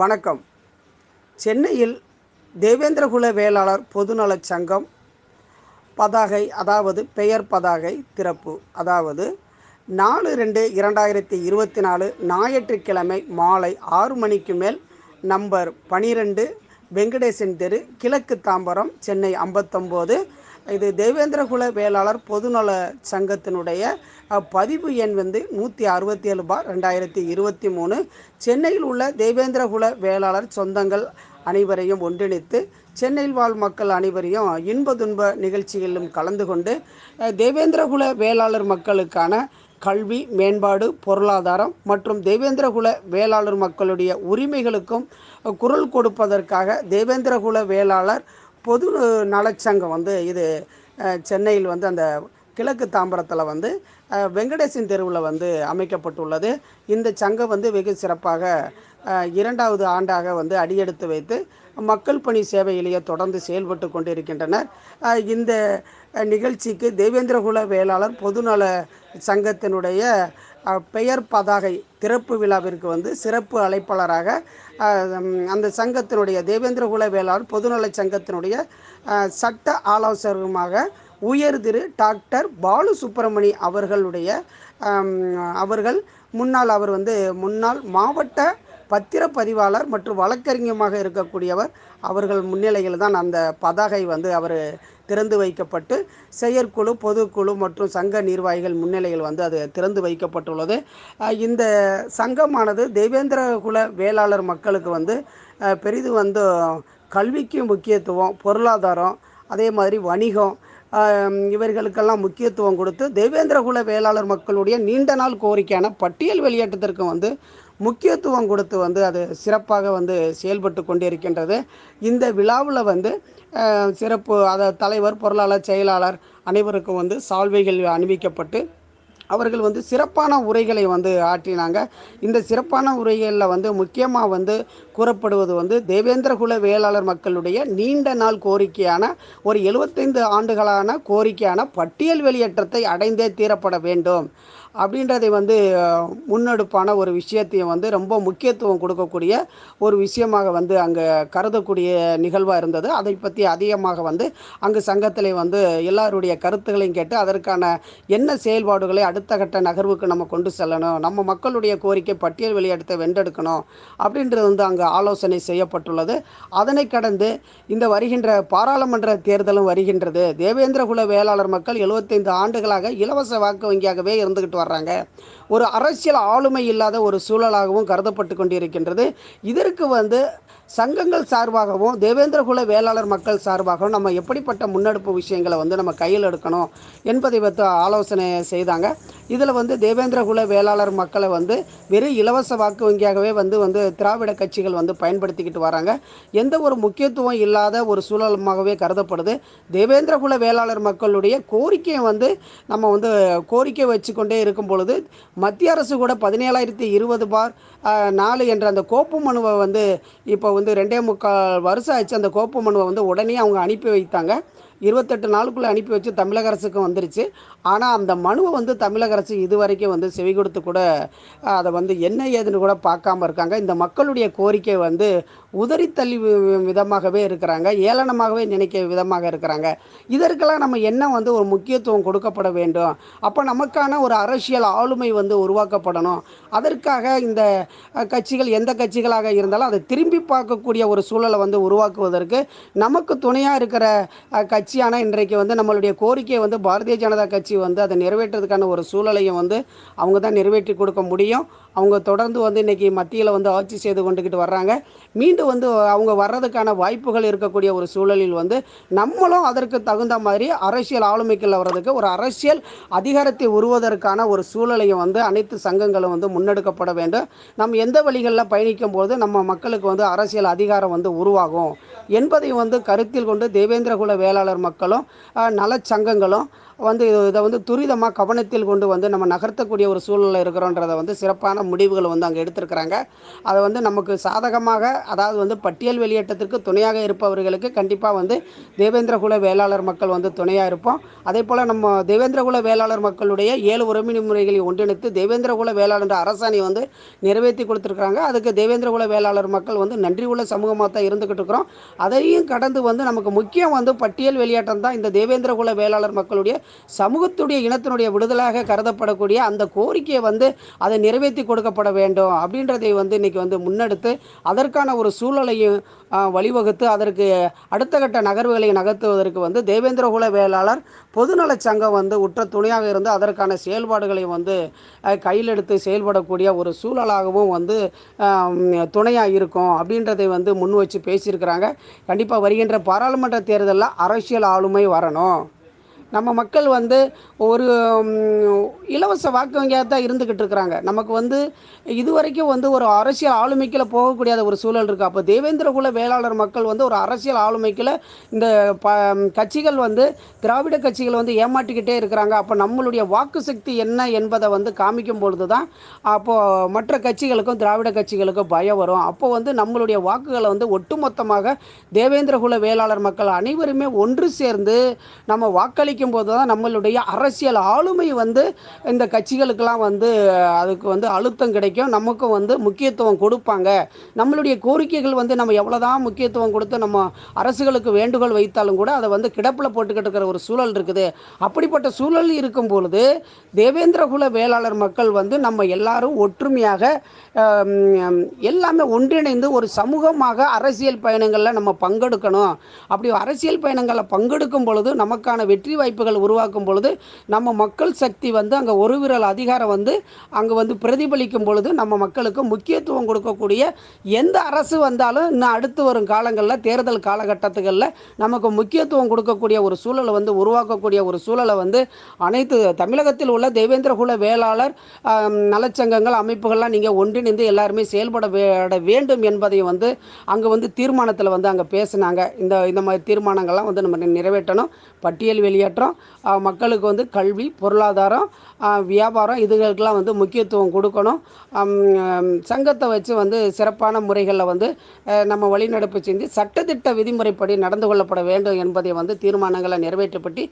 வணக்கம். சென்னையில் தேவேந்திரகுல வேளாளர் பொதுநலச் சங்கம் பதாகை அதாவது பெயர் பதாகை திறப்பு. அதாவது நாலு ரெண்டு இரண்டாயிரத்தி இருபத்தி நாலு ஞாயிற்றுக்கிழமை மாலை ஆறு மணிக்கு மேல் நம்பர் பனிரெண்டு வெங்கடேசன் தெரு கிழக்கு தாம்பரம் சென்னை ஐம்பத்தொம்போது இது தேவேந்திரகுல வேளாளர் பொதுநல சங்கத்தினுடைய பதிவு எண் வந்து நூற்றி அறுபத்தி ஏழு பார் ரெண்டாயிரத்தி இருபத்தி மூணு சென்னையில் உள்ள தேவேந்திரகுல வேளாளர் சொந்தங்கள் அனைவரையும் ஒன்றிணைத்து சென்னையில் வாழ் மக்கள் அனைவரையும் இன்ப துன்ப நிகழ்ச்சிகளிலும் கலந்து கொண்டு தேவேந்திரகுல வேளாளர் மக்களுக்கான கல்வி மேம்பாடு பொருளாதாரம் மற்றும் தேவேந்திரகுல வேளாளர் மக்களுடைய உரிமைகளுக்கும் குரல் கொடுப்பதற்காக தேவேந்திரகுல வேளாளர் பொது நலச்சங்கம் வந்து இது சென்னையில் வந்து அந்த கிழக்கு தாம்பரத்தில் வந்து வெங்கடேசன் தெருவில் வந்து அமைக்கப்பட்டுள்ளது. இந்த சங்கம் வந்து வெகு சிறப்பாக இரண்டாவது ஆண்டாக வந்து அடியெடுத்து வைத்து மக்கள் பணி சேவையிலேயே தொடர்ந்து செயல்பட்டு கொண்டிருக்கின்றனர். இந்த நிகழ்ச்சிக்கு தேவேந்திரகுல வேளாளர் பொதுநல சங்கத்தினுடைய பெயர் பதாகை திறப்பு விழாவிற்கு வந்து சிறப்பு அழைப்பாளராக அந்த சங்கத்தினுடைய தேவேந்திரகுல வேளாளர் பொதுநல சங்கத்தினுடைய சட்ட ஆலோசகருமாக உயர் திரு டாக்டர் பாலு சுப்பிரமணி அவர்களுடைய அவர்கள் முன்னாள் அவர் வந்து முன்னாள் மாவட்ட பத்திரப்பதிவாளர் மற்றும் வழக்கறிஞமாக இருக்கக்கூடியவர் அவர்கள் முன்னிலையில் தான் அந்த பதாகை வந்து அவர் திறந்து வைக்கப்பட்டு செயற்குழு பொதுக்குழு மற்றும் சங்க நிர்வாகிகள் முன்னிலையில் வந்து அது திறந்து வைக்கப்பட்டுள்ளது. இந்த சங்கமானது தேவேந்திரகுல வேளாளர் மக்களுக்கு வந்து பெரிது பெரிதும் வந்து கல்விக்கு முக்கியத்துவம் பொருளாதாரம் அதே மாதிரி வணிகம் இவர்களுக்கெல்லாம் முக்கியத்துவம் கொடுத்து தேவேந்திரகுல வேளாளர் மக்களுடைய நீண்ட நாள் கோரிக்கையான பட்டியல் வெளியேற்றத்திற்கு வந்து முக்கியத்துவம் கொடுத்து வந்து அது சிறப்பாக வந்து செயல்பட்டு கொண்டிருக்கின்றது. இந்த விழாவில் வந்து சிறப்பு அதை தலைவர் பொருளாளர் செயலாளர் அனைவருக்கும் வந்து சால்வைகள் அணிவிக்கப்பட்டு அவர்கள் வந்து சிறப்பான உரைகளை வந்து ஆற்றினாங்க. இந்த சிறப்பான உரைகளில் வந்து முக்கியமாக வந்து கூறப்படுவது வந்து தேவேந்திரகுல வேளாளர் மக்களுடைய நீண்ட நாள் கோரிக்கையான ஒரு எழுபத்தைந்து ஆண்டுகளான கோரிக்கையான பட்டியல் வெளியேற்றத்தை அடைந்தே தீரப்பட வேண்டும். அப்படின்றதை வந்து முன்னெடுப்பான ஒரு விஷயத்தையும் வந்து ரொம்ப முக்கியத்துவம் கொடுக்கக்கூடிய ஒரு விஷயமாக வந்து அங்கே கருதக்கூடிய நிகழ்வாக இருந்தது. அதை பற்றி அதிகமாக வந்து அங்கு சங்கத்தில் வந்து எல்லாருடைய கருத்துக்களையும் கேட்டு அதற்கான என்ன செயல்பாடுகளை அடுத்த கட்ட நகர்வுக்கு நம்ம கொண்டு செல்லணும் நம்ம மக்களுடைய கோரிக்கை பட்டியல் வெளியிடத்தை வென்றெடுக்கணும் அப்படின்றது வந்து அங்கு ஆலோசனை செய்யப்பட்டுள்ளது. அதனை கடந்து இந்த வருகின்ற பாராளுமன்ற தேர்தலும் வருகின்றது. தேவேந்திரகுல வேளாளர் மக்கள் எழுபத்தைந்து ஆண்டுகளாக இலவச வாக்கு வங்கியாகவே இருந்துகிட்டு வர்றாங்க. ஒரு அரசியல் ஆளுமை இல்லாத ஒரு சூழலாகவும் கருதப்பட்டு கொண்டிருக்கின்றது. இதற்கு வந்து சங்கங்கள் சார்பாகவும் தேவேந்திரகுல வேளாளர் மக்கள் சார்பாகவும் நம்ம எப்படிப்பட்ட முன்னெடுப்பு விஷயங்களை வந்து நம்ம கையில் எடுக்கணும் என்பதை பற்றி ஆலோசனை செய்தாங்க. இதில் வந்து தேவேந்திரகுல வேளாளர் மக்களை வந்து வெறும் இலவச வாக்கு வங்கியாகவே வந்து வந்து திராவிட கட்சிகள் வந்து பயன்படுத்திக்கிட்டு வராங்க. எந்த ஒரு முக்கியத்துவம் இல்லாத ஒரு சூழலமாகவே கருதப்படுது. தேவேந்திரகுல வேளாளர் மக்களுடைய கோரிக்கையை வந்து நம்ம வந்து கோரிக்கை வச்சுக்கொண்டே இருக்கும் பொழுது மத்திய அரசு கூட பதினேழாயிரத்தி இருபது பார் நாலு என்ற அந்த கோப்பு மனுவை வந்து இப்போ வந்து ரெண்டே முக்கால் வருஷம் ஆச்சு அந்த கோப்பு மனுவை வந்து உடனே அவங்க அனுப்பி வைத்தாங்க. இருபத்தெட்டு நாளுக்குள்ளே அனுப்பி வச்சு தமிழக அரசுக்கும் வந்துருச்சு. ஆனால் அந்த மனுவை வந்து தமிழக அரசு இதுவரைக்கும் வந்து செவி கொடுத்து கூட அதை வந்து என்ன ஏதுன்னு கூட பார்க்காம இருக்காங்க. இந்த மக்களுடைய கோரிக்கை வந்து உதறி தள்ளி விதமாகவே இருக்கிறாங்க. ஏளனமாகவே நினைக்க விதமாக இருக்கிறாங்க. இதற்கெல்லாம் நம்ம என்ன வந்து ஒரு முக்கியத்துவம் கொடுக்கப்பட வேண்டும்? அப்போ நமக்கான ஒரு அரசியல் ஆளுமை வந்து உருவாக்கப்படணும். அதற்காக இந்த கட்சிகள் எந்த கட்சிகளாக இருந்தாலும் அதை திரும்பி பார்க்கக்கூடிய ஒரு சூழலை வந்து உருவாக்குவதற்கு நமக்கு துணையாக இருக்கிற கட்சி கட்சியான இன்றைக்கு வந்து நம்மளுடைய கோரிக்கையை வந்து பாரதிய ஜனதா கட்சி வந்து அதை நிறைவேற்றுறதுக்கான ஒரு சூழலையும் வந்து அவங்க தான் நிறைவேற்றி கொடுக்க முடியும். அவங்க தொடர்ந்து வந்து இன்றைக்கி மத்தியில் வந்து ஆட்சி செய்து கொண்டுக்கிட்டு வர்றாங்க. மீண்டும் வந்து அவங்க வர்றதுக்கான வாய்ப்புகள் இருக்கக்கூடிய ஒரு சூழலில் வந்து நம்மளும் அதற்கு தகுந்த மாதிரி அரசியல் ஆளுமைக்குள்ள வர்றதுக்கு ஒரு அரசியல் அதிகாரத்தை உருவதற்கான ஒரு சூழலையும் வந்து அனைத்து சங்கங்களும் வந்து முன்னெடுக்கப்பட வேண்டும். நம்ம எந்த வழிகளில் பயணிக்கும் போது நம்ம மக்களுக்கு வந்து அரசியல் அதிகாரம் வந்து உருவாகும். என்பதை வந்து கருத்தில் கொண்டு தேவேந்திரகுல வேளாளர் மக்களும் நலச்சங்கங்களும் வந்து இதை வந்து துரிதமாக கவனத்தில் கொண்டு வந்து நம்ம நகர்த்தக்கூடிய ஒரு சூழலில் இருக்கிறோன்றதை வந்து சிறப்பான முக்கியமான முடிவுகளை வந்து அங்கே எடுத்திருக்கிறாங்க. அதை வந்து நமக்கு சாதகமாக அதாவது வந்து பட்டியல் வெளியேற்றத்திற்கு துணையாக இருப்பவர்களுக்கு கண்டிப்பாக வந்து தேவேந்திரகுல வேளாளர் மக்கள் வந்து துணையாக இருப்போம். அதே போல் நம்ம தேவேந்திரகுல வேளாளர் மக்களுடைய ஏழு உறவினி முறைகளை ஒன்றிணைத்து தேவேந்திரகுல வேளாளர் அரசாணை வந்து நிறைவேற்றி கொடுத்துருக்குறாங்க. அதுக்கு தேவேந்திரகுல வேளாளர் மக்கள் வந்து நன்றி உள்ள சமூகமாக தான் இருந்துக்கிட்டு இருக்கிறோம். அதையும் கடந்து வந்து நமக்கு முக்கியம் வந்து பட்டியல் வெளியேற்றம் தான் இந்த தேவேந்திரகுல வேளாளர் மக்களுடைய சமூகத்துடைய இனத்தினுடைய விடுதலாக கருதப்படக்கூடிய அந்த கோரிக்கையை வந்து அதை நிறைவேற்றி கொடுக்கப்பட வேண்டும் அப்படின்றதை வந்து இன்றைக்கி வந்து முன்னெடுத்து அதற்கான ஒரு சூழலையும் வழிவகுத்து அதற்கு அடுத்த கட்ட நகர்வுகளை நகர்த்துவதற்கு வந்து தேவேந்திரகுல வேளாளர் பொதுநலச் சங்கம் வந்து உற்ற துணையாக இருந்து அதற்கான செயல்பாடுகளை வந்து கையில் எடுத்து செயல்படக்கூடிய ஒரு சூழலாகவும் வந்து துணையாக இருக்கும் அப்படின்றதை வந்து முன் வச்சு பேசியிருக்கிறாங்க. கண்டிப்பாக வருகின்ற பாராளுமன்ற தேர்தலில் அரசியல் ஆளுமை வரணும். நம்ம மக்கள் வந்து ஒரு இலவச வாக்கு வங்கியாக தான் இருந்துக்கிட்டு இருக்கிறாங்க. நமக்கு வந்து இதுவரைக்கும் வந்து ஒரு அரசியல் ஆளுமைக்குள்ள போகக்கூடிய ஒரு சூழல் இருக்குது அப்போ தேவேந்திரகுல வேளாளர் மக்கள் வந்து ஒரு அரசியல் ஆளுமைக்குள்ள இந்த ப கட்சிகள் வந்து திராவிட கட்சிகள் வந்து ஏமாற்றிக்கிட்டே இருக்கிறாங்க. அப்போ நம்மளுடைய வாக்கு சக்தி என்ன என்பதை வந்து காமிக்கும் பொழுது தான் அப்போது மற்ற கட்சிகளுக்கும் திராவிட கட்சிகளுக்கும் பயம் வரும். அப்போ வந்து நம்மளுடைய வாக்குகளை வந்து ஒட்டுமொத்தமாக தேவேந்திரகுல வேளாளர் மக்கள் அனைவருமே ஒன்று சேர்ந்து நம்ம வாக்களிக்கும் போது தான் நம்மளுடைய அரசியல் ஆளுமை வந்து இந்த கட்சிகளுக்கெல்லாம் வந்து அதுக்கு வந்து அழுத்தம் கிடைக்கும். நமக்கும் வந்து முக்கியத்துவம் கொடுப்பாங்க. நம்மளுடைய கோரிக்கைகள் வந்து நம்ம எவ்வளோதான் முக்கியத்துவம் கொடுத்து நம்ம அரசுகளுக்கு வேண்டுகோள் வைத்தாலும் கூட அதை வந்து கிடப்பில் போட்டுக்கிட்டு இருக்கிற ஒரு சூழல் இருக்குது. அப்படிப்பட்ட சூழல் இருக்கும் பொழுது தேவேந்திரகுல வேளாளர் மக்கள் வந்து நம்ம எல்லாரும் ஒற்றுமையாக எல்லாமே ஒன்றிணைந்து ஒரு சமூகமாக அரசியல் பயணங்களில் நம்ம பங்கெடுக்கணும். அப்படி அரசியல் பயணங்களில் பங்கெடுக்கும் பொழுது நமக்கான வெற்றி வாய்ப்புகள் உருவாக்கும் பொழுது நம்ம மக்கள் சக்தி வந்து அங்கே ஒரு விரல் அதிகாரம் வந்து அங்கே வந்து பிரதிபலிக்கும் பொழுது நம்ம மக்களுக்கு முக்கியத்துவம் கொடுக்கக்கூடிய எந்த அரசு வந்தாலும் இன்னும் அடுத்து வரும் காலங்களில் தேர்தல் காலகட்டத்துகளில் நமக்கு முக்கியத்துவம் கொடுக்கக்கூடிய ஒரு சூழலை வந்து உருவாக்கக்கூடிய ஒரு சூழலை வந்து அனைத்து தமிழகத்தில் உள்ள தேவேந்திரகுல வேளாளர் நலச்சங்கங்கள் அமைப்புகள்லாம் நீங்கள் ஒன்றிணைந்து எல்லாருமே செயல்பட வேண்டும் என்பதை வந்து அங்கே வந்து தீர்மானத்தில் வந்து அங்கே பேசினாங்க. இந்த இந்த மாதிரி தீர்மானங்கள்லாம் வந்து நம்ம நிறைவேற்றணும். பட்டியல் வெளியேற்றம் ஆ, மக்களுக்கு வந்து கல்வி பொருளாதாரம் வியாபாரம் இதுகளுக்கெல்லாம் வந்து முக்கியத்துவம் கொடுக்கணும். சங்கத்தை வச்சு வந்து சிறப்பான முறைகளில் வந்து நம்ம வழிநடப்பு செஞ்சு சட்டத்திட்ட விதிமுறைப்படி நடந்து கொள்ளப்பட வேண்டும் என்பதை வந்து தீர்மானங்களை நிறைவேற்றப்பட்டு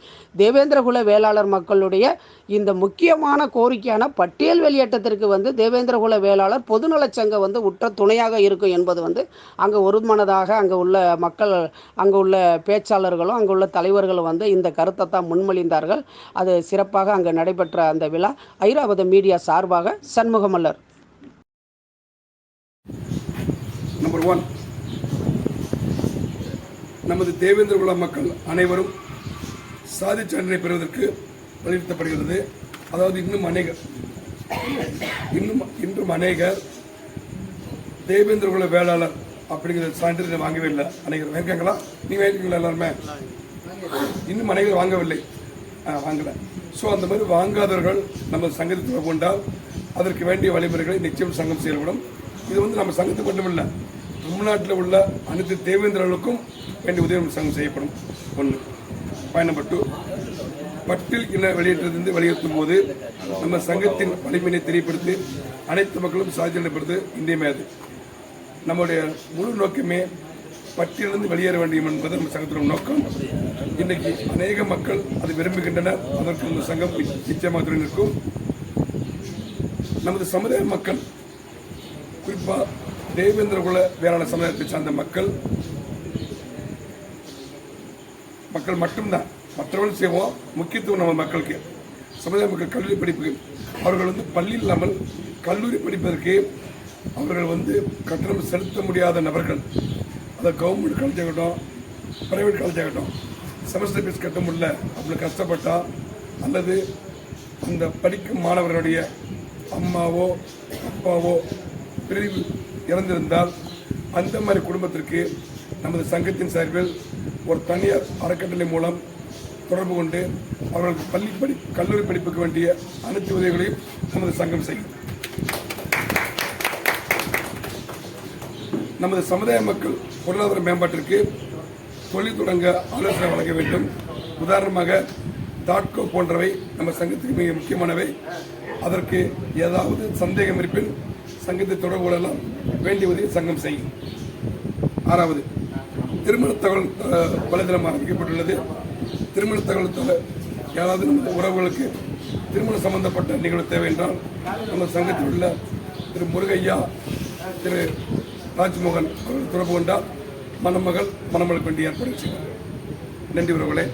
தேவேந்திரகுல வேளாளர் மக்களுடைய இந்த முக்கியமான கோரிக்கையான பட்டியல் வெளியேற்றத்திற்கு வந்து தேவேந்திரகுல வேளாளர் பொதுநலச் சங்கம் வந்து உற்ற துணையாக இருக்கும் என்பது வந்து அங்கே ஒருமனதாக அங்கே உள்ள மக்கள் அங்கே உள்ள பேச்சாளர்களும் அங்கே உள்ள தலைவர்களும் வந்து இந்த கருத்தை தான் முன்மொழிந்தார்கள். அது சிறப்பாக அங்கே நடைபெற்ற அந்த விழா ஐராவத மீடியா சார்பாக சண்முகமல்லர். நம்பர் ஒன் நமது தேவேந்திரகுல மக்கள் அனைவரும் சாதி சான்றினை பெறுவதற்கு வலியுறுத்தப்படுகிறது. அதாவது இன்னும் அநேகர் இன்னும் இன்றும் அநேகர் தேவேந்திரகுல வேளாளர் அப்படிங்கிற சான்றிதழ் வாங்கவே இல்லை. அநேகர் வாங்கிருக்காங்களா நீங்கள் வாங்கிருக்கீங்களா எல்லாருமே? இன்னும் அநேகர் வாங்கவில்லை. வாங்கலை. ஸோ அந்த மாதிரி வாங்காதவர்கள் நம்ம சங்கத்தில் தொடர்பு கொண்டால் அதற்கு வேண்டிய வழிமுறைகளை நிச்சயம் சங்கம் செயல்படும். இது வந்து நம்ம சங்கத்துக்கு மட்டுமில்லை தமிழ்நாட்டில் உள்ள அனைத்து தேவேந்திரர்களுக்கும் வேண்டிய உதவி சங்கம் செய்யப்படும். ஒன்று பயணம் நம்பர் டூ. பட்டில் இன வெளியேற்றத்திலிருந்து வலியுறுத்தும் போது நம்ம சங்கத்தின் வலிமையினை தெரியப்படுத்தி அனைத்து மக்களும் சாதிப்படுத்து இன்றியமையாது நம்முடைய முழு நோக்கமே பட்டியலிருந்து வெளியேற வேண்டும் என்பது நம்ம சங்கத்தோட நோக்கம். இன்னைக்கு அநேக மக்கள் அதை விரும்புகின்றனர். அதற்கு இந்த சங்கம் நிச்சயமாக துணை நிற்கும். நமது சமுதாய மக்கள் குறிப்பா தேவேந்திரகுல வேளாண் சமுதாயத்தை சார்ந்த மக்கள் மக்கள் மட்டும்தான். மற்றவர்கள் செய்வோம். முக்கியத்துவம் நம்ம மக்களுக்கு. சமுதாய மக்கள் கல்லூரி படிப்புக்கு அவர்கள் வந்து பள்ளி இல்லாமல் கல்லூரி படிப்பதற்கு அவர்கள் வந்து கட்டணம் செலுத்த முடியாத நபர்கள். கவர்மெண்ட் காலேஜ் ஆகட்டும் ப்ரைவேட் காலேஜ் ஆகட்டும் செமஸ்டர் ஃபீஸ் கட்ட முடியல. அப்படி கஷ்டப்பட்டால் அல்லது அந்த படிக்கும் மாணவர்களுடைய அம்மாவோ அப்பாவோ பிரிவு இறந்திருந்தால் அந்த மாதிரி குடும்பத்திற்கு நமது சங்கத்தின் சார்பில் ஒரு தனியார் அறக்கட்டளை மூலம் தொடர்பு கொண்டு அவர்களுக்கு பள்ளி படி கல்லூரி படிப்புக்கு வேண்டிய அனைத்து உதவிகளையும் நமது சங்கம் செய்யும். நமது சமுதாய மக்கள் பொருளாதார மேம்பாட்டிற்கு தொழில் தொடங்க ஆலோசனை வழங்க வேண்டும். உதாரணமாக டாட்கோ போன்றவை நம்ம சங்கத்துக்கு மிக முக்கியமானவை. அதற்கு ஏதாவது சந்தேகம் இருப்பின் சங்கத்தை தொடர்பு கொள்ளலாம். வேண்டிய உதவி சங்கம் செய்யும். ஆறாவது திருமண தகவல் வலைதளம் ஆரம்பிக்கப்பட்டுள்ளது திருமண தகவல் ஏதாவது யாராவது நமது உறவுகளுக்கு திருமணம் சம்பந்தப்பட்ட நிகழ்வு தேவை என்றால் நம்ம சங்கத்தில் உள்ள திரு முருகையா திரு ராஜ்மோகன் அவர்கள் தொடர்பு கொண்டால் மணமகள் மணமகளுக்கு வேண்டிய ஏற்பாடு செய்வார் நன்றி உறவுகளே.